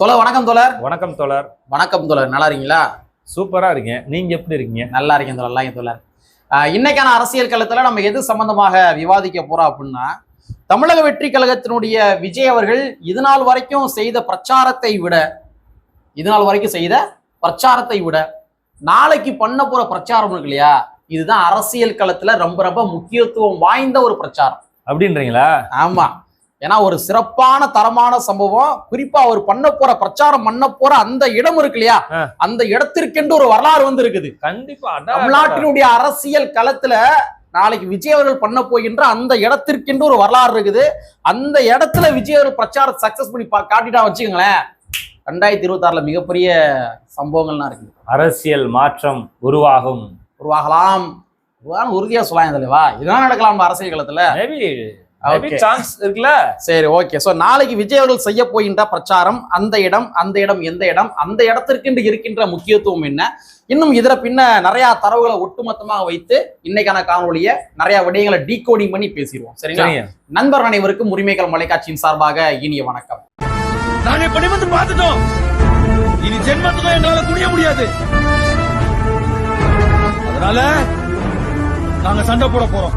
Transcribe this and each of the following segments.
தோழர் வணக்கம் தோழர். வணக்கம் தோழர். வணக்கம் தோழர். நல்லா இருக்கீங்களா? சூப்பரா இருக்கேன் நீங்க எப்படி இருக்கீங்க? நல்லா இருக்கேன் தோழர் நல்லா தோழர். இன்னைக்கான அரசியல் களத்துல நம்ம எது சம்பந்தமாக விவாதிக்க போறோம் அப்படின்னா தமிழக வெற்றி கழகத்தினுடைய விஜய் அவர்கள் இது நாள் வரைக்கும் செய்த பிரச்சாரத்தை விட இது நாள் வரைக்கும் செய்த பிரச்சாரத்தை விட நாளைக்கு பண்ண போற பிரச்சாரம் இருக்கு இல்லையா? இதுதான் அரசியல் களத்துல ரொம்ப ரொம்ப முக்கியத்துவம் வாய்ந்த ஒரு பிரச்சாரம். அப்படின்றீங்களா? ஆமா. ஏன்னா ஒரு சிறப்பான தரமான சம்பவம். குறிப்பா அவர் பண்ண போற பிரச்சாரம் பண்ண போற அந்த இடம் இருக்கு இல்லையா. அந்த இடத்திற்கென்று ஒரு வரலாறு வந்து இருக்குது கண்டிப்பா. தமிழ்நாட்டினுடைய அரசியல் களத்துல நாளைக்கு விஜய் அவர்கள் பண்ண போகின்ற அந்த இடத்திற்கென்று ஒரு வரலாறு இருக்குது. அந்த இடத்துல விஜய் அவர்கள் பிரச்சாரம் சக்சஸ் பண்ணி காட்டிட்டா வச்சுக்கோங்களேன். ரெண்டாயிரத்தி இருபத்தி ஆறுல மிகப்பெரிய சம்பவங்கள்லாம் இருக்குது. அரசியல் மாற்றம் உருவாகும். உருவாகலாம். உருவாக உறுதியா சொல்லலாம் தலைவா இதெல்லாம் நடக்கலாம் நம்ம அரசியல் களத்துல. சான்ஸ் இருக்குல்ல? சரி ஓகே சோ நாளைக்கு விஜய் அவர்கள் செய்ய போகின்ற பிரச்சாரம் அந்த இடம் அந்த இடம் எந்த இடம் அந்த இடத்திற்கென்று இருக்கின்ற முக்கியத்துவம் என்ன? இன்னும் இதர பின்ன நிறைய தரவுகளை ஒட்டுமொத்தமாக வைத்து இன்னைக்கான காணொலியை நிறைய விடயங்களை டீகோடிங் பண்ணி பேசிடுவோம். சரிங்களா? சரிங்க. நண்பர் அனைவருக்கும் உரிமைகள் மலைக்காட்சியின் சார்பாக இனிய வணக்கம். நாங்க இப்படி வந்து பார்த்துட்டோம். இனி ஜென்மத்துக்கும் எங்களால குனிய முடியாது. அதனால நாங்க சண்டை போட போறோம்.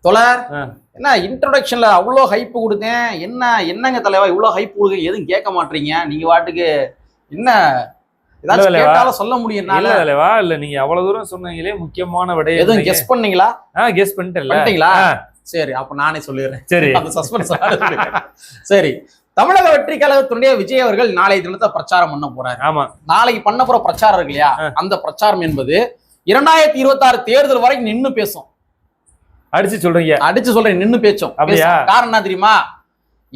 தொலர் ஆ. என்ன இன்ட்ரோடக்ஷன்ல அவ்வளோ ஹைப் கொடுத்தேன். என்ன என்னங்க தலைவா இவ்வளோ ஹைப் கொடுக்க எதுவும் கேட்க மாட்டீங்க. நீங்க வாட்டுக்கு என்ன சொல்ல முடியும் இல்ல. தலைவா இல்ல நீங்க அவ்வளவு தூரம் சொன்னீங்களே முக்கியமான விடயம் எதுவும் கெஸ் பண்ணீங்களா? கெஸ் பண்ணிட்டேன்ல. பண்ணிட்டீங்களா? ஆ. சரி அப்ப நானே சொல்லிடுறேன். சரி. அந்த சஸ்பென்ஸ் சரி. தமிழக வெற்றி கழகத்தினுடைய விஜய் அவர்கள் நாளை தினத்தை பிரச்சாரம் பண்ண போறாரு. ஆமா. நாளைக்கு பண்ண போற பிரச்சாரம் இருக்கு இல்லையா? ஆ. அந்த பிரச்சாரம் என்பது இரண்டாயிரத்தி இருபத்தி ஆறு தேர்தல் வரைக்கும் நின்னு பேசும். அடிச்சு சொல்றீங்க. அடிச்சு சொல்றேன் நின்னு பேச்சும். அப்படியா? காரணம் என்ன தெரியுமா?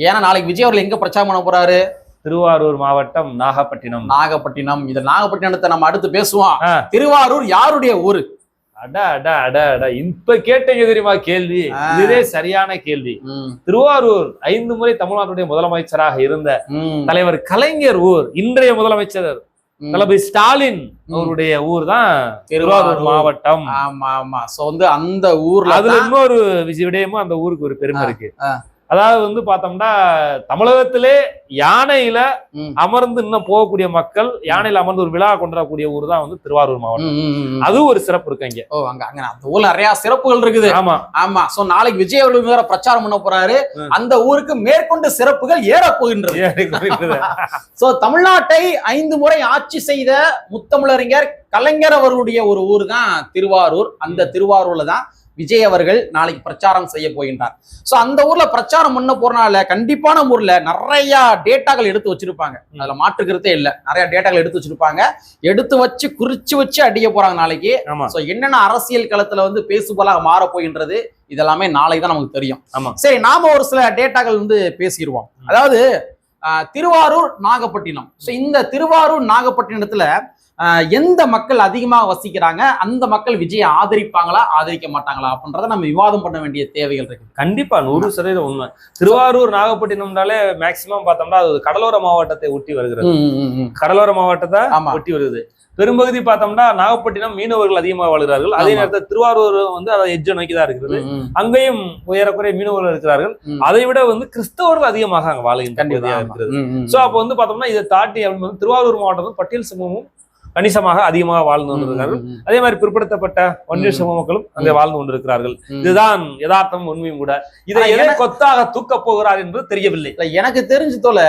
ஏன்னா நாளைக்கு விஜய் அவர்கள் எங்க பிரச்சாரம் பண்ண போறாரு? திருவாரூர் மாவட்டம் நாகப்பட்டினம். நாகப்பட்டினம். இந்த நாகப்பட்டினத்தை நம்ம அடுத்து பேசுவோம். திருவாரூர் யாருடைய ஊரு? அடா அடா அடா அடா. இப்ப கேட்டீங்க தெரியுமா கேள்வி. இதுவே சரியான கேள்வி. திருவாரூர் ஐந்து முறை தமிழ்நாட்டுடைய முதலமைச்சராக இருந்த தலைவர் கலைஞர் ஊர் இன்றைய முதலமைச்சர். தளபதி ஸ்டாலின் அவருடைய ஊர் தான் திருவாரூர் மாவட்டம். ஆமா ஆமா. சோ வந்து அந்த ஊர்ல அதுல இன்னொரு விஷய விடயமும் அந்த ஊருக்கு ஒரு பெருமை இருக்கு. அதாவது வந்து பார்த்தோம்னா தமிழகத்திலே யானையில. அமர்ந்து இன்னும் போகக்கூடிய மக்கள் யானையில அமர்ந்து ஒரு விழா கொண்டாடக்கூடிய ஊர் தான் வந்து திருவாரூர் மாவட்டம். அது ஒரு சிறப்பு இருக்கு இங்க ஓ அங்க அங்க அந்த ஊர்ல நிறைய சிறப்புகள் இருக்குது. ஆமா. ஆமா. சோ நாளைக்கு விஜய் அவர்கள் வேற பிரச்சாரம் பண்ண போறாரு. அந்த ஊருக்கு மேற்கொண்டு சிறப்புகள் ஏறப் போகின்றது சோ தமிழ்நாட்டை ஐந்து முறை ஆட்சி செய்த முத்தமிழறிஞர் கலைஞர் அவர்களுடைய ஒரு ஊர் தான் திருவாரூர். அந்த திருவாரூர்ல தான் விஜய் அவர்கள் நாளைக்கு பிரச்சாரம் செய்ய போகின்றார். சோ அந்த ஊர்ல பிரச்சாரம் பண்ண போறனால கண்டிப்பான ஊர்ல நிறைய டேட்டாக்கள் எடுத்து வச்சிருப்பாங்க. அதுல மாற்றுக்கிறதே இல்ல. நிறைய டேட்டாக்கள் எடுத்து வச்சிருப்பாங்க. எடுத்து வச்சு குறிச்சு வச்சு அடிக்க போறாங்க நாளைக்கு. சோ என்னென்ன அரசியல் களத்துல வந்து பேசுபொருளாக மாற போகின்றது இதெல்லாமே நாளைக்கு தான் நமக்கு தெரியும். சரி நாம ஒரு சில டேட்டாக்கள் வந்து பேசிடுவோம். அதாவது திருவாரூர் நாகப்பட்டினம். சோ இந்த திருவாரூர் நாகப்பட்டினத்துல எந்த மக்கள் அதிகமாக வசிக்கிறாங்க அந்த மக்கள் விஜயை ஆதரிப்பாங்களா ஆதரிக்க மாட்டாங்களா அப்படின்றத நம்ம விவாதம் பண்ண வேண்டிய தேவைகள் இருக்கு கண்டிப்பா நூறு சதவீதம் உண்மை திருவாரூர் நாகப்பட்டினம்னாலே மேக்சிமம் பார்த்தோம்னா அது கடலோர மாவட்டத்தை ஒட்டி வருகிறது. கடலோர மாவட்டத்தை ஒட்டி வருது பெரும்பகுதி பார்த்தோம்னா நாகப்பட்டினம் மீனவர்கள் அதிகமாக வாழ்கிறார்கள் அதே. நேரத்தில் திருவாரூர் வந்து அதை எஜ்ஜ நோக்கி தான் இருக்கிறது. அங்கேயும் உயரக்குறைய மீனவர்கள் இருக்கிறார்கள். அதை விட வந்து கிறிஸ்தவர்கள் அதிகமாக அங்க வாழ்கின்ற. இருக்கிறது. சோ அப்போ வந்து பார்த்தோம்னா இதை தாண்டி அப்படின்னு திருவாரூர் மாவட்டத்தில் பட்டியல் சமூகமும் கணிசமாக அதிகமாக வாழ்ந்து கொண்டிருக்கிறார்கள் அதே மாதிரி பிற்படுத்தப்பட்ட ஒன்றிய. சமூக மக்களும் அங்கே. வாழ்ந்து கொண்டிருக்கிறார்கள். இதுதான் யதார்த்தம் உண்மையும் கூட. இதை எதை கொத்தாக தூக்கப் போகிறார் என்பது தெரியவில்லை. எனக்கு தெரிஞ்சு தொல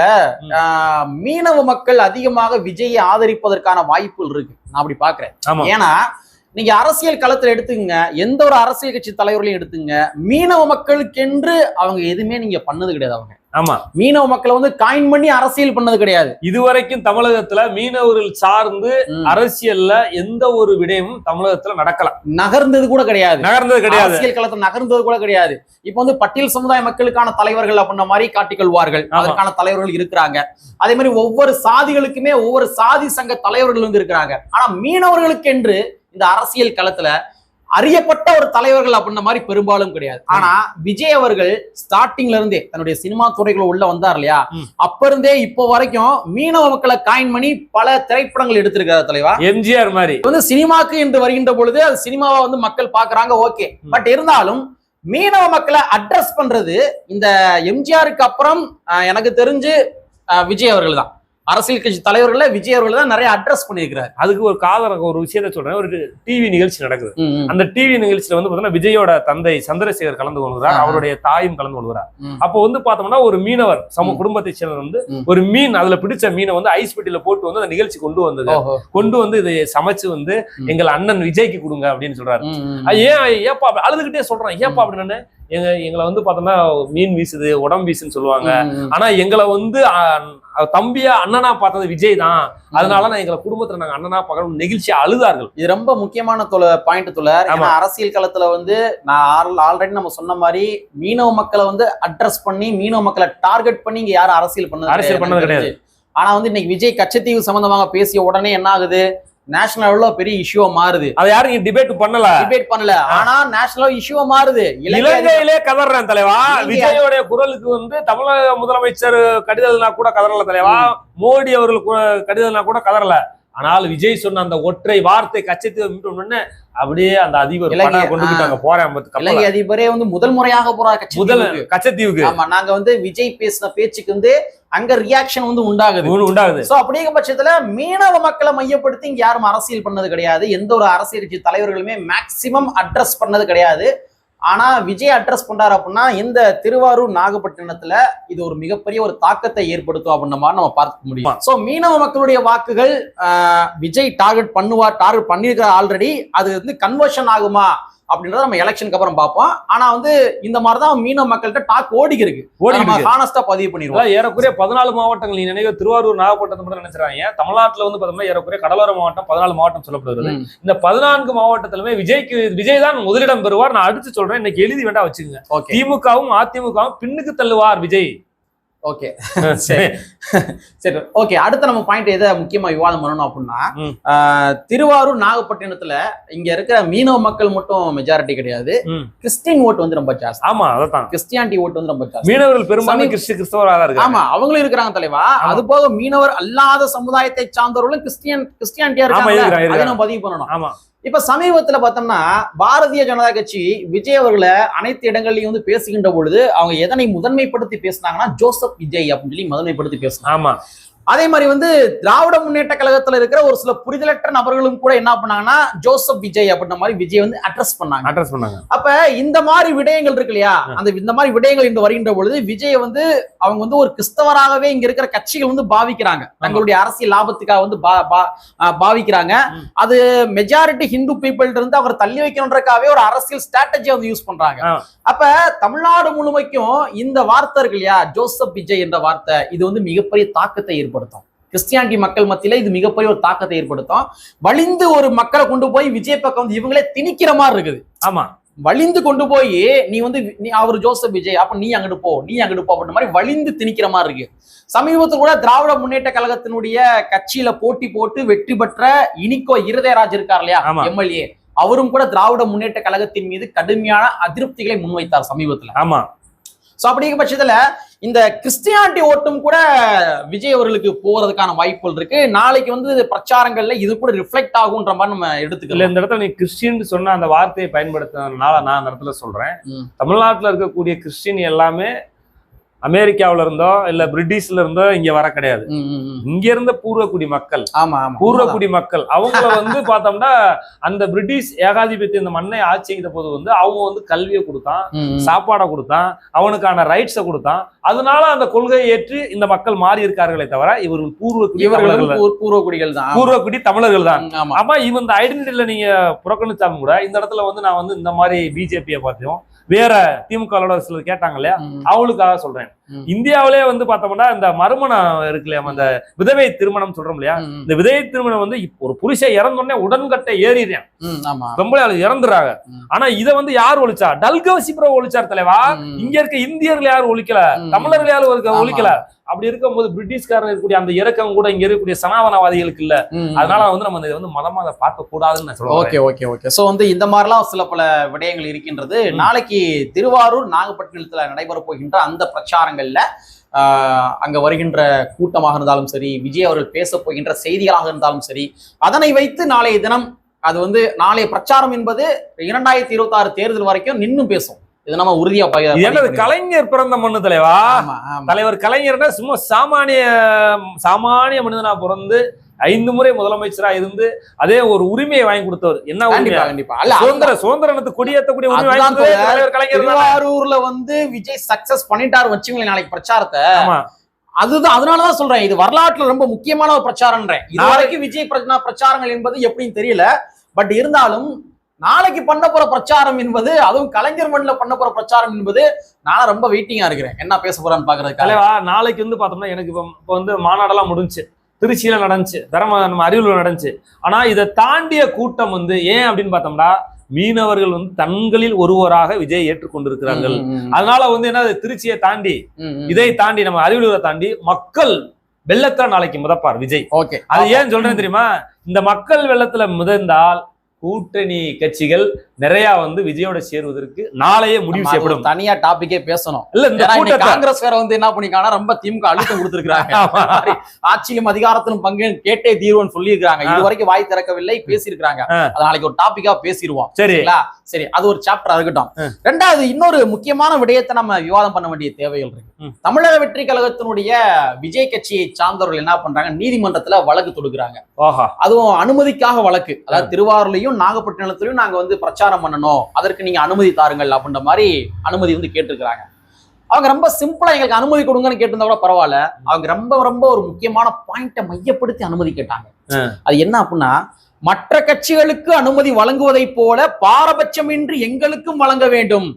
மீனவ மக்கள் அதிகமாக விஜயை ஆதரிப்பதற்கான வாய்ப்புகள் இருக்கு. நான் அப்படி பாக்குறேன். ஆமா. ஏன்னா நீங்க அரசியல் களத்துல எடுத்துங்க எந்த ஒரு அரசியல் கட்சி தலைவர்களையும் எடுத்துங்க மீனவ மக்களுக்கென்று அவங்க எதுவுமே நீங்க பண்ணது கிடையாது அவங்க. ஆமா. மீனவ மக்களை வந்து காயின் பண்ணி அரசியல் பண்ணது கிடையாது. இதுவரைக்கும் தமிழகத்துல மீனவர்கள் சார்ந்து. அரசியல்ல எந்த ஒரு விடயமும் தமிழகத்துல நடக்கலாம் நகர்ந்தது கூட கிடையாது. நகர்ந்தது கிடையாது. அரசியல் களத்துல நகர்ந்தது கூட கிடையாது. இப்ப வந்து பட்டியல் சமுதாய மக்களுக்கான தலைவர்கள் அப்படின்ற மாதிரி காட்டிக்கொள்வார்கள். அதற்கான தலைவர்கள் இருக்கிறாங்க. அதே மாதிரி ஒவ்வொரு சாதிகளுக்குமே ஒவ்வொரு சாதி சங்க தலைவர்கள் வந்து இருக்கிறாங்க. ஆனா மீனவர்களுக்கென்று இந்த அரசியல் களத்துல அறியப்பட்ட ஒரு தலைவர்கள் அப்படின்ற மாதிரி பெரும்பாலும் கிடையாது. ஆனா விஜய் அவர்கள் ஸ்டார்டிங்ல இருந்தே தன்னுடைய சினிமா துறைக்குள்ள உள்ள வந்தார் இல்லையா. அப்ப இருந்தே இப்போ வரைக்கும் மீனவ மக்களை காயின் பண்ணி பல திரைப்படங்கள் எடுத்திருக்காரு தலைவா. எம்ஜிஆர் மாதிரி. வந்து சினிமாக்கு என்று வருகின்ற பொழுது அது சினிமாவை வந்து மக்கள் பாக்குறாங்க ஓகே. பட் இருந்தாலும் மீனவ மக்களை அட்ரஸ் பண்றது இந்த எம்ஜிஆருக்கு அப்புறம் எனக்கு தெரிஞ்சு விஜய் அவர்கள் தான். அரசியல் கட்சி தலைவர்கள விஜய் அவர்கள் தான் நிறைய அட்ரஸ் பண்ணியிருக்கிறார் அதுக்கு ஒரு காதல் ஒரு விஷயத்த சொல்றேன் ஒரு டிவி நிகழ்ச்சி நடக்குது. அந்த டிவி நிகழ்ச்சியில வந்து பாத்தீங்கன்னா விஜயோட தந்தை சந்திரசேகர் கலந்து கொள்கிறார். அவருடைய தாயும் கலந்து கொள்கிறார். அப்போ வந்து பார்த்தோம்னா ஒரு மீனவர் சம. குடும்பத்தை சேர்ந்தவர் வந்து. ஒரு மீன் அதுல பிடிச்ச மீனை வந்து ஐஸ் பெட்டியில போட்டு வந்து அந்த நிகழ்ச்சி கொண்டு வந்தது. கொண்டு வந்து இதை சமைச்சு வந்து. எங்கள் அண்ணன் விஜய்க்கு கொடுங்க அப்படின்னு சொல்றாரு ஏன் ஏப்பா அழுதுகிட்டே சொல்றேன் ஏப்பா அப்படின்னு எங்க எங்களை வந்து பார்த்தோம்னா மீன் வீசுது உடம்பு வீசுன்னு சொல்லுவாங்க. ஆனா எங்களை வந்து தம்பியா அண்ணனா பார்த்தது விஜய் தான். அதனால நான் எங்களை குடும்பத்துல நாங்க அண்ணனா பார்க்கணும் நெகிழ்ச்சி அழுதார்கள். இது ரொம்ப முக்கியமான தொலை பாயிண்ட் ஆமா. ஏன்னா அரசியல் களத்துல வந்து நான் ஆல்ரெடி நம்ம சொன்ன மாதிரி மீனவ மக்களை வந்து அட்ரஸ் பண்ணி மீனவ மக்களை டார்கெட் பண்ணி இங்க யாரும் அரசியல் பண்ணது அரசியல் கிடையாது, பண்ணது தெரிஞ்சு. ஆனா வந்து இன்னைக்கு விஜய் கச்சத்தீவு சம்பந்தமாக பேசிய உடனே என்ன ஆகுது? நேஷனல் லெவல்ல பெரிய இஷ்யூவா மாறுது. அதை யாரும் டிபேட் பண்ணல. டிபேட் பண்ணல. ஆனா நேஷனல் இஷ்யூவா மாறுது. இலங்கையிலே கதறேன் தலைவா. விஜயோடைய குரலுக்கு வந்து தமிழக முதலமைச்சர் கடிதம்னா கூட கதறல தலைவா. மோடி அவர்கள் கு- கடிதம்னா கூட கதறல. ஆனால் விஜய் சொன்ன அந்த ஒற்றை வார்த்தை கச்சத்தீவு மீட்டும் உடனே அப்படியே அந்த அதிபர் கொண்டு போறேன் இலங்கை. அதிபரே வந்து முதல் முறையாக போறார் முதல் கச்சத்தீவுக்கு. ஆமா நாங்க வந்து விஜய் பேசின பேச்சுக்கு வந்து அங்க ரியாக்ஷன் வந்து உண்டாகுது. உண்டாகுது. சோ அப்படிங்கிற பட்சத்துல மீனவ மக்களை மையப்படுத்தி இங்க யாரும் அரசியல் பண்ணது கிடையாது. எந்த ஒரு அரசியல் கட்சி தலைவர்களுமே மேக்சிமம் அட்ரஸ் பண்ணது கிடையாது. ஆனா விஜய் அட்ரஸ் பண்றாரு அப்படின்னா இந்த திருவாரூர் நாகப்பட்டினத்துல இது ஒரு மிகப்பெரிய ஒரு தாக்கத்தை ஏற்படுத்தும் அப்படின்ற மாதிரி நம்ம பார்க்க முடியும். சோ மீனவ மக்களுடைய வாக்குகள் விஜய் டார்கெட் பண்ணுவார் டார்கெட் பண்ணியிருக்கார் ஆல்ரெடி அது வந்து கன்வர்ஷன் ஆகுமா? அப்படின்றத நம்ம எலெக்ஷனுக்கு அப்புறம் பார்ப்போம். ஆனா வந்து இந்த மாதிரி தான் மீனவ மக்கள்கிட்ட டாக் ஓடிக்கு இருக்கு. ஹானஸ்டா பதிவு பண்ணிடுவோம். ஏறக்குறைய பதினாலு மாவட்டங்கள் நீ நினைவு திருவாரூர் நாகப்பட்டினம் மட்டும் நினைச்சிருக்காங்க தமிழ்நாட்டுல வந்து பார்த்தோம்னா ஏறக்குறைய கடலோர மாவட்டம் பதினாலு மாவட்டம் சொல்லப்படுகிறது. இந்த பதினான்கு மாவட்டத்திலுமே விஜய்க்கு விஜய் தான் முதலிடம் பெறுவார். நான் அடிச்சு சொல்றேன். இன்னைக்கு எழுதி வேண்டாம் வச்சுக்கோங்க. திமுகவும் அதிமுகவும் பின்னுக்கு தள்ளுவார் விஜய். ஓகே. சரி. சரி ஓகே. அடுத்த நம்ம பாயிண்ட் எதை முக்கியமா விவாதம் பண்ணணும் அப்படின்னா திருவாரூர் நாகப்பட்டினத்துல இங்க இருக்கிற மீனவ மக்கள் மட்டும் மெஜாரிட்டி கிடையாது. கிறிஸ்டின் ஓட்டு வந்து ரொம்ப ஜாஸ்தி. ஆமா அதான் கிறிஸ்டியானிட்டி ஓட்டு வந்து ரொம்ப ஜாஸ்தி. மீனவர்கள் கிறிஸ்து கிறிஸ்தவராக தான் இருக்காங்க ஆமா அவங்களும் இருக்கிறாங்க தலைவா. அது போக மீனவர் அல்லாத சமுதாயத்தை சார்ந்தவர்களும் கிறிஸ்டியன் கிறிஸ்டியானிட்டியா இருக்காங்க அதை. நம்ம பதிவு பண்ணணும். ஆமா. இப்ப சமீபத்துல பார்த்தோம்னா பாரதிய ஜனதா கட்சி விஜய் அவர்களை அனைத்து இடங்கள்லயும் வந்து பேசுகின்ற பொழுது அவங்க எதனை முதன்மைப்படுத்தி பேசினாங்கன்னா ஜோசப் விஜய் அப்படின்னு சொல்லி முதன்மைப்படுத்தி பேசினாங்க. ஆமா. அதே மாதிரி வந்து திராவிட முன்னேற்ற கழகத்துல இருக்கிற ஒரு சில புரிதலற்ற நபர்களும் கூட என்ன பண்ணாங்கன்னா ஜோசப் விஜய் அப்படின்ற மாதிரி விஜய் வந்து அட்ரஸ் பண்ணாங்க. அட்ரஸ் பண்ணாங்க. அப்ப இந்த மாதிரி விடயங்கள் இருக்கு இல்லையா? அந்த இந்த மாதிரி விடயங்கள் இன்று வருகின்ற பொழுது விஜய் வந்து அவங்க வந்து ஒரு கிறிஸ்தவராகவே இங்க இருக்கிற கட்சிகள் வந்து பாவிக்கிறாங்க. தங்களுடைய அரசியல் லாபத்துக்காக வந்து பாவிக்கிறாங்க. அது மெஜாரிட்டி ஹிந்து பீப்புள்ட்ட இருந்து அவர் தள்ளி வைக்கணுன்றக்காகவே ஒரு அரசியல் ஸ்ட்ராட்டஜியை வந்து யூஸ் பண்றாங்க. அப்ப தமிழ்நாடு முழுமைக்கும் இந்த வார்த்தை இருக்கு இல்லையா? ஜோசப் விஜய் என்ற வார்த்தை இது வந்து மிகப்பெரிய தாக்கத்தை ஏற்படுத்தும். கிறிஸ்டியானிட்டி மக்கள் மத்தியில இது மிகப்பெரிய ஒரு தாக்கத்தை ஏற்படுத்தும். வலிந்து ஒரு மக்களை கொண்டு போய் விஜய் பக்கம் வந்து இவங்களே திணிக்கிற மாதிரி இருக்குது. ஆமா. வலிந்து கொண்டு போய் நீ வந்து நீ அவர் ஜோசப் விஜய் அப்ப நீ அங்கிட்டு போ நீ அங்கிட்டு போ அப்படின்ற மாதிரி வலிந்து திணிக்கிற மாதிரி இருக்கு. சமீபத்தில் கூட திராவிட முன்னேற்ற கழகத்தினுடைய கட்சியில போட்டி போட்டு வெற்றி பெற்ற இனிக்கோ இருதயராஜ் இருக்கார் இல்லையா. எம்எல்ஏ. அவரும் கூட திராவிட முன்னேற்ற கழகத்தின் மீது கடுமையான அதிருப்திகளை முன்வைத்தார் சமீபத்துல. ஆமா. சோ அப்படிங்கிற பட்சத்துல இந்த கிறிஸ்டியானிட்டி ஓட்டும் கூட விஜய் அவர்களுக்கு போறதுக்கான வாய்ப்புகள் இருக்கு. நாளைக்கு வந்து பிரச்சாரங்கள்ல இது கூட ரிஃப்ளெக்ட் ஆகுன்ற மாதிரி நம்ம இல்ல எடுத்துக்கலாம் இந்த இடத்துல நீ கிறிஸ்டின் சொன்ன அந்த வார்த்தையை பயன்படுத்தினதுனால நான் அந்த இடத்துல சொல்றேன். தமிழ்நாட்டுல இருக்கக்கூடிய கிறிஸ்டின் எல்லாமே அமெரிக்காவுல இருந்தோ இல்ல பிரிட்டிஷ்ல இருந்தோ இங்க வர கிடையாது. இங்க இருந்த பூர்வக்குடி மக்கள். ஆமா பூர்வக்குடி மக்கள். அவங்கள வந்து பார்த்தோம்னா அந்த பிரிட்டிஷ் ஏகாதிபத்திய இந்த மண்ணை ஆட்சி செய்த போது வந்து அவங்க வந்து கல்வியை கொடுத்தான். சாப்பாடை கொடுத்தான் அவனுக்கான ரைட்ஸை கொடுத்தான். அதனால அந்த கொள்கையை ஏற்று இந்த மக்கள் மாறி இருக்கார்களே தவிர இவர்கள் பூர்வக்குடி பூர்வக்குடிகள் தான். பூர்வக்குடி தமிழர்கள் தான். ஆமா. இவன் இந்த ஐடென்டிட்டியில நீங்க புறக்கணிச்சாலும் கூட இந்த இடத்துல வந்து நான் வந்து இந்த மாதிரி பிஜேபியை பார்த்தோம் வேற திமுக சிலர் கேட்டாங்க இல்லையா? ம், அவளுக்காக சொல்றேன். இந்தியாவிலே வந்து பார்த்தோம்னா இந்த மறுமணம் இருக்கு இல்லையா? அந்த விதவை திருமணம் சொல்றோம் இல்லையா? இந்த விதவை திருமணம் வந்து ஒரு புருஷன் இறந்தோடனே உடன்கட்டை ஏறிடுறேன். ஆளு இறந்துறாங்க. ஆனா இத வந்து யார் ஒழிச்சா? டல்கவசி ப்ரோ ஒழிச்சார் தலைவா. இங்க இருக்க இந்தியர்கள் யாரும் ஒழிக்கல. தமிழர்கள் யாரும். ஒழிக்கல. அப்படி இருக்கும்போது பிரிட்டிஷ்காரன் இருக்கக்கூடிய அந்த இறக்கம் கூட இங்க இருக்கக்கூடிய சனாதனவாதிகளுக்கு இல்ல. அதனால வந்து நம்ம இதை வந்து மதமா அதை பார்க்க கூடாதுன்னு நான் சொல்லுவேன் ஓகே ஓகே ஓகே. சோ வந்து இந்த மாதிரிலாம் சில பல விடயங்கள் இருக்கின்றது. நாளைக்கு திருவாரூர் நாகப்பட்டினத்துல நடைபெற போகின்ற அந்த பிரச்சாரங்கள்ல அங்க வருகின்ற கூட்டமாக இருந்தாலும் சரி விஜய் அவர்கள் பேச போகின்ற செய்திகளாக இருந்தாலும் சரி அதனை வைத்து நாளைய தினம் அது வந்து நாளைய பிரச்சாரம் என்பது இரண்டாயிரத்தி இருபத்தி ஆறு தேர்தல் வரைக்கும் நின்னும் பேசும். இது நம்ம உறுதியா பதிவு கலைஞர் பிறந்த மண்ணு தலைவா. தலைவர் கலைஞர்னா சும்மா சாமானிய சாமானிய மனிதனா பிறந்து ஐந்து முறை முதலமைச்சரா இருந்து அதே ஒரு உரிமையை வாங்கி கொடுத்தவர். என்ன கண்டிப்பா கண்டிப்பா. அல்ல சுதந்திர சுதந்திரத்துக்கு கொடியேற்றக்கூடிய உரிமை. தலைவர் கலைஞர் திருவாரூர்ல வந்து விஜய் சக்சஸ் பண்ணிட்டாரு வச்சுங்களேன் நாளைக்கு பிரச்சாரத்தை. அதுதான் அதனாலதான் சொல்றேன். இது வரலாற்றுல ரொம்ப முக்கியமான ஒரு பிரச்சாரம்ன்றேன். இது வரைக்கும் விஜய் பிரச்சனா பிரச்சாரங்கள் என்பது எப்படின்னு தெரியல. பட் இருந்தாலும் நாளைக்கு பண்ண போற பிரச்சாரம் என்பது அதுவும் கலைஞர் மண்ணில் பண்ண போற பிரச்சாரம் என்பது நான் ரொம்ப வெயிட்டிங்கா இருக்கிறேன். என்ன பேச போறான்னு பாக்குறதுக்காக தலைவா நாளைக்கு வந்து பார்த்தோம்னா எனக்கு இப்போ வந்து மாநாடெல்லாம் முடிஞ்சுச்சு திருச்சியில நடந்துச்சு தரம நம்ம அரியலூர் நடந்துச்சு. ஆனா இதை தாண்டிய கூட்டம் வந்து ஏன் அப்படின்னு பார்த்தோம்னா மீனவர்கள் வந்து தங்களில் ஒருவராக விஜய் ஏற்றுக்கொண்டிருக்கிறார்கள். அதனால வந்து என்ன திருச்சியை தாண்டி இதை தாண்டி நம்ம அரியலூரை தாண்டி மக்கள் வெள்ளத்துல நாளைக்கு முதப்பார் விஜய். ஓகே. அது ஏன் சொல்றேன் தெரியுமா? இந்த மக்கள் வெள்ளத்துல மிதந்தால் கூட்டணி கட்சிகள் நிறைய வந்து விஜயோட சேருவதற்கு நாளையே முடிவு செய்யப்படும். தனியா டாபிக்கே பேசணும். இல்ல இந்த காங்கிரஸ் வேற வந்து என்ன பண்ணிருக்காங்கன்னா ரொம்ப திமுக அழுத்தம் கொடுத்திருக்காங்க. ஆட்சியிலும் அதிகாரத்திலும் பங்கு கேட்டே தீர்வுன்னு சொல்லி இருக்காங்க ஆ. இது வரைக்கும் வாய் திறக்கவில்லை பேசியிருக்காங்க நாளைக்கு ஒரு டாபிக்கா பேசிடுவோம். சரி. சரிங்களா? சரி அது ஒரு சாப்டர் இருக்கட்டும். ரெண்டாவது இன்னொரு முக்கியமான விடயத்தை நம்ம விவாதம் பண்ண வேண்டிய தேவைகள் இருக்கு. தமிழக வெற்றி கழகத்தினுடைய விஜய் கட்சியை சார்ந்தவர்கள் என்ன பண்றாங்க? நீதிமன்றத்துல வழக்கு தொடுக்கிறாங்க. அதுவும் அனுமதிக்காக வழக்கு. அதாவது திருவாரூர்லயும் நாகப்பட்டினத்திலயும் நாங்க வந்து பிரச்சாரம் பண்ணணும். அதற்கு நீங்க அனுமதி தாருங்கள் அப்படின்ற மாதிரி அனுமதி வந்து கேட்டிருக்கிறாங்க. அவங்க ரொம்ப சிம்பிளா எங்களுக்கு அனுமதி கொடுங்கன்னு கேட்டிருந்தா கூட பரவாயில்ல. அவங்க ரொம்ப ரொம்ப ஒரு முக்கியமான பாயிண்ட்டை மையப்படுத்தி அனுமதி கேட்டாங்க. அது என்ன அப்படின்னா மற்ற கட்சிகளுக்கு அனுமதி வழங்குவதைப் போல பாரபட்சமின்றி எங்களுக்கும் வழங்க வேண்டும்.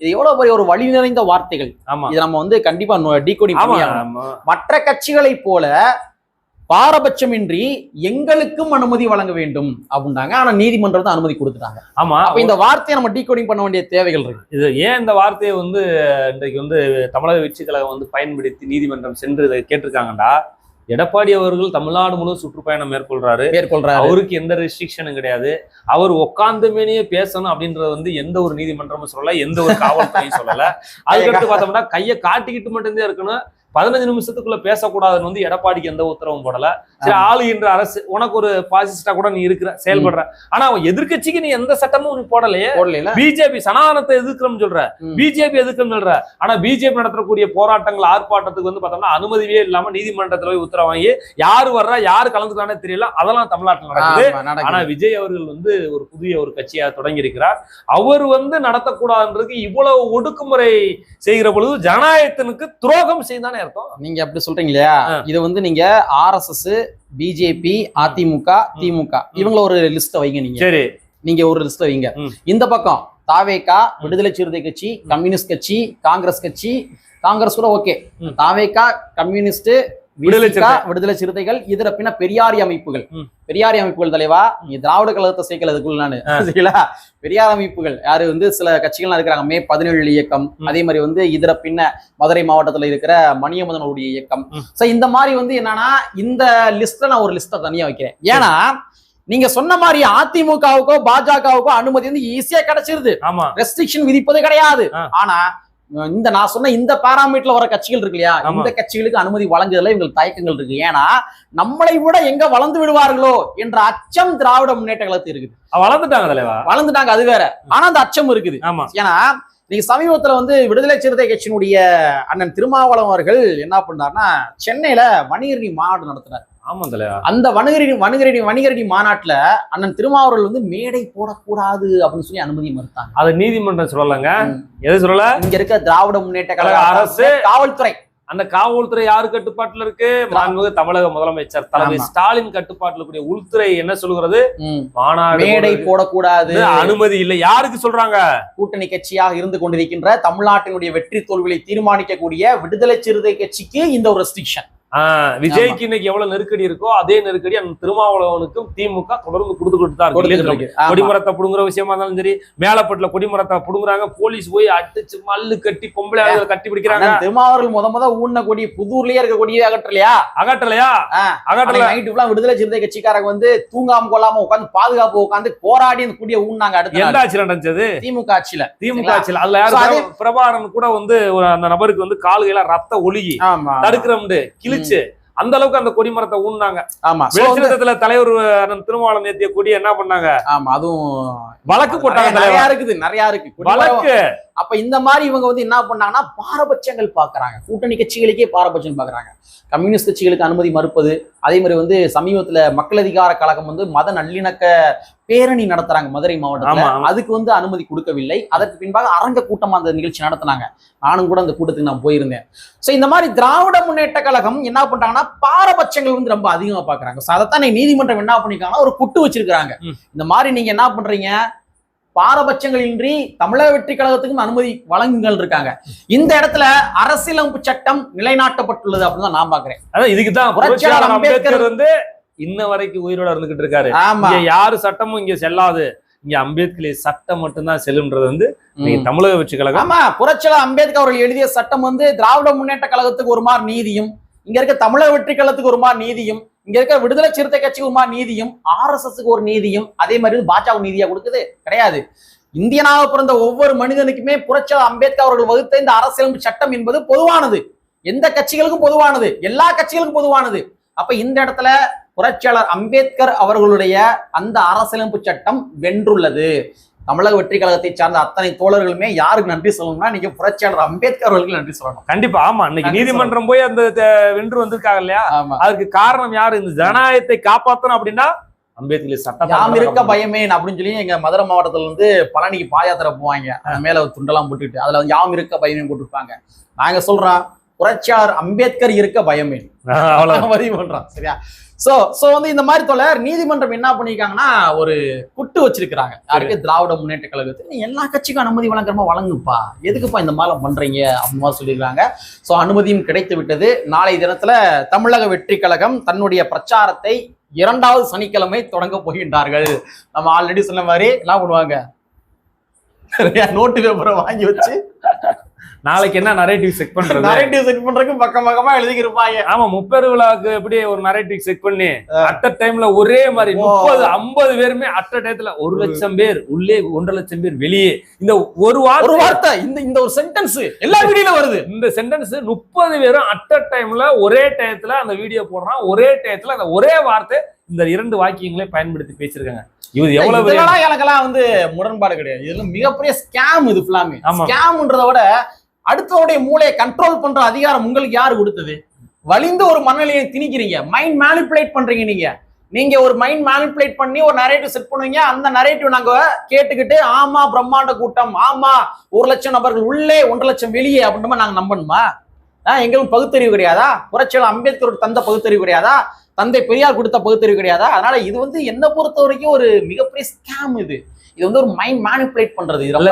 இது எவ்வளவு பெரிய ஒரு வழி நிறைந்த வார்த்தைகள். இதை நம்ம வந்து கண்டிப்பா டீகோடிங். மற்ற கட்சிகளைப் போல பாரபட்சமின்றி எங்களுக்கும் அனுமதி வழங்க வேண்டும் அப்படின்னாங்க. ஆனா நீதிமன்றம் தான் அனுமதி கொடுத்துட்டாங்க. ஆமா. அப்ப இந்த வார்த்தையை நம்ம டீகோடிங் பண்ண வேண்டிய தேவைகள் இருக்கு. இது ஏன் இந்த வார்த்தையை வந்து இன்றைக்கு வந்து தமிழக வெற்றி கழகம் வந்து பயன்படுத்தி நீதிமன்றம் சென்று இதை கேட்டிருக்காங்கடா? எடப்பாடி அவர்கள் தமிழ்நாடு முழுவதும் சுற்றுப்பயணம் மேற்கொள்றாரு. மேற்கொள்றாரு. அவருக்கு எந்த ரெஸ்ட்ரிக்ஷனும் கிடையாது. அவர் உட்கார்ந்த மேனியே பேசணும் அப்படின்றது வந்து எந்த ஒரு நீதிமன்றமும் சொல்லல எந்த ஒரு காவல்துறையும் சொல்லல. அதுக்கடுத்து பார்த்தோம்னா கையை காட்டிக்கிட்டு மட்டும்தான் இருக்கணும். பதினஞ்சு நிமிஷத்துக்குள்ள பேசக்கூடாதுன்னு வந்து எடப்பாடிக்கு எந்த உத்தரவும் போடல. சரி ஆளுகின்ற அரசு உனக்கு ஒரு பாசிஸ்டா கூட நீ இருக்கிற செயல்படுற. ஆனா அவன் எதிர்க்கட்சிக்கு நீ எந்த சட்டமும் நீ போடலையே. போடல பிஜேபி சனாதனத்தை எதிர்க்கிறோம்னு சொல்ற. பிஜேபி எதிர்க்கிறோம்னு சொல்ற. ஆனா பிஜேபி நடத்தக்கூடிய போராட்டங்கள் ஆர்ப்பாட்டத்துக்கு வந்து பார்த்தோம்னா அனுமதியே இல்லாம நீதிமன்றத்துல போய் உத்தரவு வாங்கி யாரு வர்றா யாரு கலந்துக்கிறானே தெரியல. அதெல்லாம் தமிழ்நாட்டுல நடக்குது. ஆனா விஜய் அவர்கள் வந்து ஒரு புதிய ஒரு கட்சியா தொடங்கி இருக்கிறார் அவர் வந்து நடத்தக்கூடாதுன்றதுக்கு இவ்வளவு ஒடுக்குமுறை செய்கிற பொழுது ஜனநாயகத்தினுக்கு துரோகம் செய்தானே அர்த்தம். நீங்க அப்படி சொல்றீங்க இல்லையா. இது வந்து நீங்க ஆர்எஸ்எஸ் பிஜேபி அதிமுக திமுக. இவங்கள ஒரு லிஸ்ட் வைங்க நீங்க. சரி. நீங்க ஒரு லிஸ்ட் வைங்க. இந்த பக்கம் தாவேகா விடுதலை சிறுத்தை கட்சி கம்யூனிஸ்ட் கட்சி காங்கிரஸ் கட்சி காங்கிரஸ் கூட ஓகே. தாவேகா கம்யூனிஸ்ட் விடுதலை விடுதலை சிறுத்தை. விடுதலை சிறுத்தைகள் இதர பின்ன பெரியாரி அமைப்புகள். பெரியாரி அமைப்புகள் தலைவா நீங்க திராவிட கழகத்தை சேர்க்கல அதுக்குள்ள நானு. சரிங்களா? பெரியார் அமைப்புகள் யாரு வந்து சில கட்சிகள்லாம் இருக்கிறாங்க. மே பதினேழு இயக்கம். அதே மாதிரி வந்து இதர பின்ன மதுரை மாவட்டத்துல இருக்கிற மணியமதனுடைய இயக்கம். சோ இந்த மாதிரி வந்து என்னன்னா இந்த லிஸ்ட்ல நான் ஒரு லிஸ்ட்டை தனியா வைக்கிறேன். ஏன்னா நீங்க சொன்ன மாதிரி அதிமுகவுக்கோ பாஜகவுக்கோ அனுமதி வந்து ஈஸியா கிடைச்சிருது. ரெஸ்ட்ரிக்ஷன் விதிப்பது கிடையாது. ஆனா இந்த நான் சொன்ன இந்த பாராமீட்டர்ல வர கட்சிகள் இருக்கு இல்லையா. இந்த கட்சிகளுக்கு அனுமதி வழங்குறதுல இவங்களுக்கு தயக்கங்கள் இருக்கு. ஏன்னா நம்மளை விட எங்க வளர்ந்து விடுவார்களோ என்ற அச்சம் திராவிட முன்னேற்ற கழகத்துக்கு இருக்குது. வளர்ந்துட்டாங்க தலைவா? வளர்ந்துட்டாங்க அது வேற. ஆனா அந்த அச்சம் இருக்குது. ஏன்னா நீங்க சமீபத்துல வந்து விடுதலை சிறுத்தை கட்சியினுடைய அண்ணன் திருமாவளவன் அவர்கள் என்ன பண்ணாருன்னா சென்னையில வணிகரணி மாநாடு நடத்தினார். அந்த வணிகரணி வணிகரணி வணிகரணி மாநாட்டுல அண்ணன் திருமாவளவன் வந்து மேடை போடக்கூடாது அப்படின்னு சொல்லி அனுமதி மறுத்தாங்க. அது நீதிமன்றம் சொல்லலங்க. எது சொல்லல? இங்க இருக்க திராவிட முன்னேற்ற கழக அரசு காவல்துறை. அந்த காவல்துறை யாரு கட்டுப்பாட்டுல இருக்கு? மாண்புமிகு தமிழக முதலமைச்சர் தலைமை. ஸ்டாலின் கட்டுப்பாட்டுல கூடிய உள்துறை என்ன சொல்கிறது. மாநாடு மேடை போடக்கூடாது. அனுமதி இல்லை. யாருக்கு சொல்றாங்க? கூட்டணி கட்சியாக இருந்து கொண்டிருக்கின்ற தமிழ்நாட்டினுடைய வெற்றி தோல்விகளை தீர்மானிக்கக்கூடிய விடுதலை சிறுத்தை கட்சிக்கு இந்த ஒரு ரெஸ்ட்ரிக்ஷன் விஜய்க்கு இன்னைக்கு எவ்வளவு நெருக்கடி இருக்கோ அதே நெருக்கடி அந்த திருமாவளவனுக்கும் திமுக தொடர்ந்து கொடுத்துக்கிட்டு தான் இருக்கு? கொடிமரத்தை புடுங்குற விஷயமா இருந்தாலும் சரி மேலப்பட்டுல கொடிமரத்தை புடுங்குறாங்க போலீஸ் போய் அடிச்சு மல்லு கட்டி பொம்பளை கட்டி பிடிக்கிறாங்க. திருமாவர்கள் முத முத ஊன்ன கொடி புதூர்லயே இருக்க கொடியே அகற்றலையா? அகட்டலையா ஆ. அகட்டல நைட்டு ஃபுல்லா விடுதலை சிறுத்தை கட்சிக்காரங்க வந்து தூங்காம கொள்ளாம உட்காந்து பாதுகாப்பு உட்காந்து போராடி அந்த கொடியை ஊன்னாங்க அடுத்த எந்த நாள். ஆட்சி நடந்துச்சு திமுக ஆட்சியில. திமுக? ஆட்சியில். அதுல யாரு? So, அது- பிரபா- பிரபாகரன் கூட வந்து அந்த நபருக்கு வந்து கால்கையில ரத்த ஒழுகி தடுக்கிறோம்னு கிழிச்சு அந்த அளவுக்கு அந்த கொடிமரத்தை ஊன்னாங்க. ஆமா. வெளிச்சத்துல தலைவர் திருமாவளம் நேத்திய கொடி என்ன பண்ணாங்க? ஆமா அதுவும் வழக்கு போட்டாங்க நிறைய- இருக்குது நிறைய இருக்கு கொடி வழக்கு. அப்ப இந்த மாதிரி இவங்க வந்து என்ன பண்ணாங்கன்னா பாரபட்சங்கள் பார்க்கறாங்க. கூட்டணி கட்சிகளுக்கே பாரபட்சம் பார்க்கறாங்க. கம்யூனிஸ்ட் கட்சிகளுக்கு அனுமதி மறுப்பது அதே மாதிரி வந்து சமீபத்துல மக்கள் அதிகார கழகம் வந்து மத நல்லிணக்க பேரணி நடத்துறாங்க மதுரை மாவட்டத்துல. அதுக்கு வந்து அனுமதி கொடுக்கவில்லை. அதற்கு பின்பாக அரங்க கூட்டமா அந்த நிகழ்ச்சி நடத்துனாங்க. நானும் கூட அந்த கூட்டத்துக்கு நான் போயிருந்தேன். சோ இந்த மாதிரி திராவிட முன்னேற்ற கழகம் என்ன பண்றாங்கன்னா பாரபட்சங்கள் வந்து ரொம்ப அதிகமா பாக்குறாங்க சோ அதைத்தான் நீதிமன்றம் என்ன பண்ணிருக்காங்கன்னா ஒரு குட்டு வச்சிருக்காங்க. இந்த மாதிரி நீங்க என்ன பண்றீங்க? பாரபட்சங்கள் இன்றி தமிழக வெற்றி கழகத்துக்கும் அனுமதி வழங்குங்கள் இருக்காங்க இந்த இடத்துல அரசியலமைப்பு சட்டம் நிலைநாட்டப்பட்டுள்ளது அப்படின்னு தான் நான் பாக்குறேன். அதான் இதுக்கு தான் புரட்சியாளர் அம்பேத்கர் வந்து இன்ன வரைக்கும் உயிரோட இருந்துகிட்டு இருக்காரு. ஆமா. யாரு சட்டமும் இங்க செல்லாது. இங்க அம்பேத்கர் சட்டம் மட்டும்தான் செல்லுன்றது வந்து. தமிழக வெற்றி கழகம். ஆமா புரட்சியாளர் அம்பேத்கர் அவர்கள் எழுதிய சட்டம் வந்து திராவிட முன்னேற்ற கழகத்துக்கு ஒரு மாதிரி நீதியும் இங்க இருக்க தமிழக வெற்றி கழகத்துக்கு நீதியும் இங்க இருக்க விடுதலை சிறுத்தை கட்சிக்கு நீதியும் ஆர் நீதியும் ஒரு நீதியும் அதே மாதிரி பாஜக நீதியா கொடுக்குது? கிடையாது. இந்தியனாக பிறந்த ஒவ்வொரு மனிதனுக்குமே புரட்சியாளர் அம்பேத்கர் அவர்கள் வகுத்த இந்த அரசியலமைப்பு சட்டம் என்பது பொதுவானது. எந்த கட்சிகளுக்கும் பொதுவானது. எல்லா கட்சிகளுக்கும் பொதுவானது. அப்ப இந்த இடத்துல புரட்சியாளர் அம்பேத்கர் அவர்களுடைய அந்த அரசியலமைப்பு சட்டம் வென்றுள்ளது. தமிழக வெற்றி கழகத்தை சார்ந்த அத்தனை தோழர்களுமே யாருக்கு நன்றி சொல்லணும்னா நீங்க புரட்சியாளர் அம்பேத்கர் அவர்களுக்கு நன்றி சொல்லணும். கண்டிப்பா ஆமா. இன்னைக்கு. நீதிமன்றம் போய் அந்த வென்று வந்திருக்காங்க இல்லையா? ஆமா. அதுக்கு காரணம் யாரு? இந்த ஜனநாயகத்தை காப்பாத்தணும் அப்படின்னா அம்பேத்கர் சட்டம் யாம் இருக்க பயமே அப்படின்னு சொல்லி எங்க மதுரை மாவட்டத்துல இருந்து பழனிக்கு பாயாத்திரை போவாங்க. மேல துண்டெல்லாம் போட்டுட்டு அதுல வந்து யாம் இருக்க பயமே போட்டிருப்பாங்க. நாங்க சொல்றோம் புரட்சியாளர் அம்பேத்கர் இருக்க பயமே பதிவு பண்றோம் சரியா? சோ சோ வந்து இந்த மாதிரி தொலை நீதிமன்றம் என்ன பண்ணிருக்காங்கன்னா ஒரு குட்டு வச்சிருக்காங்க யாருக்கு? திராவிட முன்னேற்ற கழகத்துக்கு. எல்லா கட்சிக்கும் அனுமதி வழங்குறமா வழங்குப்பா. எதுக்குப்பா இந்த மாதிரி பண்றீங்க? அப்படின்னு மாதிரி சொல்லியிருக்காங்க. சோ அனுமதியும் கிடைத்து விட்டது. நாளை தினத்துல தமிழக வெற்றி கழகம் தன்னுடைய பிரச்சாரத்தை இரண்டாவது சனிக்கிழமை தொடங்க போகின்றார்கள். நம்ம ஆல்ரெடி சொன்ன மாதிரி என்ன பண்ணுவாங்க? நோட்டு பேப்பரை வாங்கி வச்சு நாளைக்கு என்ன நரேட்டிவ் செக் பண்றது? நரேட்டிவ் செட் பண்றதுக்கு பக்கம் பக்கமா எழுதிக்கிருப்பாங்க. ஆமா முப்பெரு விழாவுக்கு எப்படி ஒரு நரேட்டிவ் செக் பண்ணி அட் டைம்ல ஒரே மாதிரி. முப்பது ஐம்பது பேருமே அட் டயத்துல ஒரு லட்சம் பேர் உள்ளே ஒன்றரை லட்சம் பேர் வெளியே. இந்த ஒரு ஒரு வாரம் வார்த்தை இந்த இந்த ஒரு சென்டென்ஸ் எல்லா வீடியோல வருது. இந்த சென்டென்ஸ் முப்பது பேரும் அட் டைம்ல ஒரே டயத்துல அந்த வீடியோ போடுறான். ஒரே டயத்துல அந்த ஒரே வார்த்தை இந்த இரண்டு வாக்கியங்களே பயன்படுத்தி பேசியிருக்காங்க. இது எவ்வளவு இதெல்லாம் எனக்கெல்லாம் வந்து முரண்பாடு கிடையாது. இதுல மிகப்பெரிய ஸ்கேம் இது ஃபுல்லாமே. ஸ்கேம்ன்றத விட அடுத்தவருடைய மூளையை கண்ட்ரோல் பண்ற அதிகாரம் உங்களுக்கு யார் கொடுத்தது? வலிந்த ஒரு மனநிலையை திணிக்கிறீங்க. மைண்ட் மேனிப்புலேட் பண்றீங்க நீங்க. நீங்க ஒரு மைண்ட் மேனிப்புலேட் பண்ணி ஒரு நரேட்டிவ் செட் பண்ணுவீங்க. அந்த நரேட்டிவ் நாங்க கேட்டுக்கிட்டு ஆமா பிரம்மாண்ட கூட்டம் ஆமா ஒரு லட்சம் நபர்கள் உள்ளே ஒன்றரை லட்சம் வெளியே அப்படின்ற நாங்க நம்பணுமா? ஆஹ் எங்களுக்கு பகுத்தறிவு கிடையாதா? புரட்சியாளர் அம்பேத்கர் தந்த பகுத்தறிவு கிடையாதா? தந்தை பெரியார் கொடுத்த பகுத்தறிவு கிடையாதா? அதனால இது வந்து என்ன பொறுத்த வரைக்கும் ஒரு மிகப்பெரிய ஸ்கேம் இது. இது வந்து ஒரு மைண்ட் மேனிப்புலேட் பண்றது. இது ரொம்ப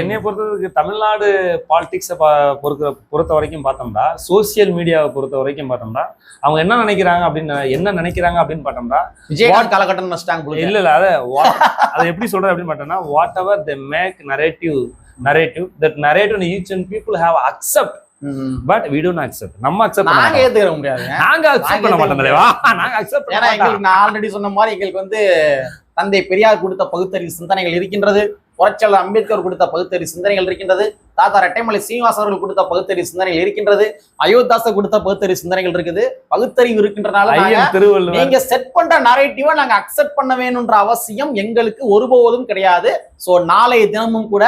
என்னை- பொறுத்தவரைக்கும் தமிழ்நாடு பாலிடிக்ஸை பொறுத்த பொறுத்த வரைக்கும் பார்த்தோம்னா சோசியல் மீடியாவை பொறுத்த வரைக்கும் பார்த்தோம்னா அவங்க என்ன நினைக்கிறாங்க அப்படின்னு என்ன நினைக்கிறாங்க அப்படின்னு பார்த்தோம்னா விஜயகாந்த் காலகட்டம் நஷ்டாங்க இல்ல இல்ல அத அதை எப்படி சொல்றது அப்படின்னு பார்த்தோம்னா whatever they make narrative narrative that narrative each and people have accept. But we don't accept நம்ம அக்செப்ட் நாங்க மாட்டோம். ஏத்துக்கிற முடியாது. நாங்க அக்செப்ட் பண்ண மாட்டோம் தலைவா. நாங்க அக்செப்ட் ஏன்னா எங்களுக்கு நான் ஆல்ரெடி சொன்ன மாதிரி எங்களுக்கு வந்து தந்தை பெரியார் கொடுத்த பகுத்தறிவு சிந்தனைகள் இருக்கின்றது. புரட்சியாளர் அம்பேத்கர் கொடுத்த பகுத்தறிவு சிந்தனைகள் இருக்கின்றது. தாத்தா ரெட்டைமலை சீனிவாசன் அவர்கள் கொடுத்த பகுத்தறிவு சிந்தனைகள் இருக்கின்றது. அயோத்தாசர் கொடுத்த பகுத்தறிவு சிந்தனைகள் இருக்குது. பகுத்தறிவு இருக்கின்றனால நாங்க செட் பண்ற நரேட்டிவா நாங்க அக்செப்ட் பண்ண வேணும்ன்ற அவசியம் எங்களுக்கு ஒருபோதும் கிடையாது. சோ நாளைய தினமும் கூட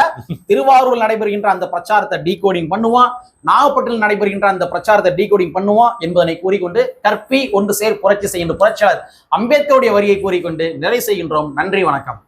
திருவாரூரில் நடைபெறுகின்ற அந்த பிரச்சாரத்தை டீகோடிங் பண்ணுவோம். நாகப்பட்டினம் நடைபெறுகின்ற அந்த பிரச்சாரத்தை டீகோடிங் பண்ணுவோம் என்பதனை கூறிக்கொண்டு கற்பி ஒன்று சேர் புரட்சி செய்கின்ற புரட்சியாளர் அம்பேத்கருடைய வரியை கூறிக்கொண்டு நிறைவு செய்கின்றோம். நன்றி வணக்கம்.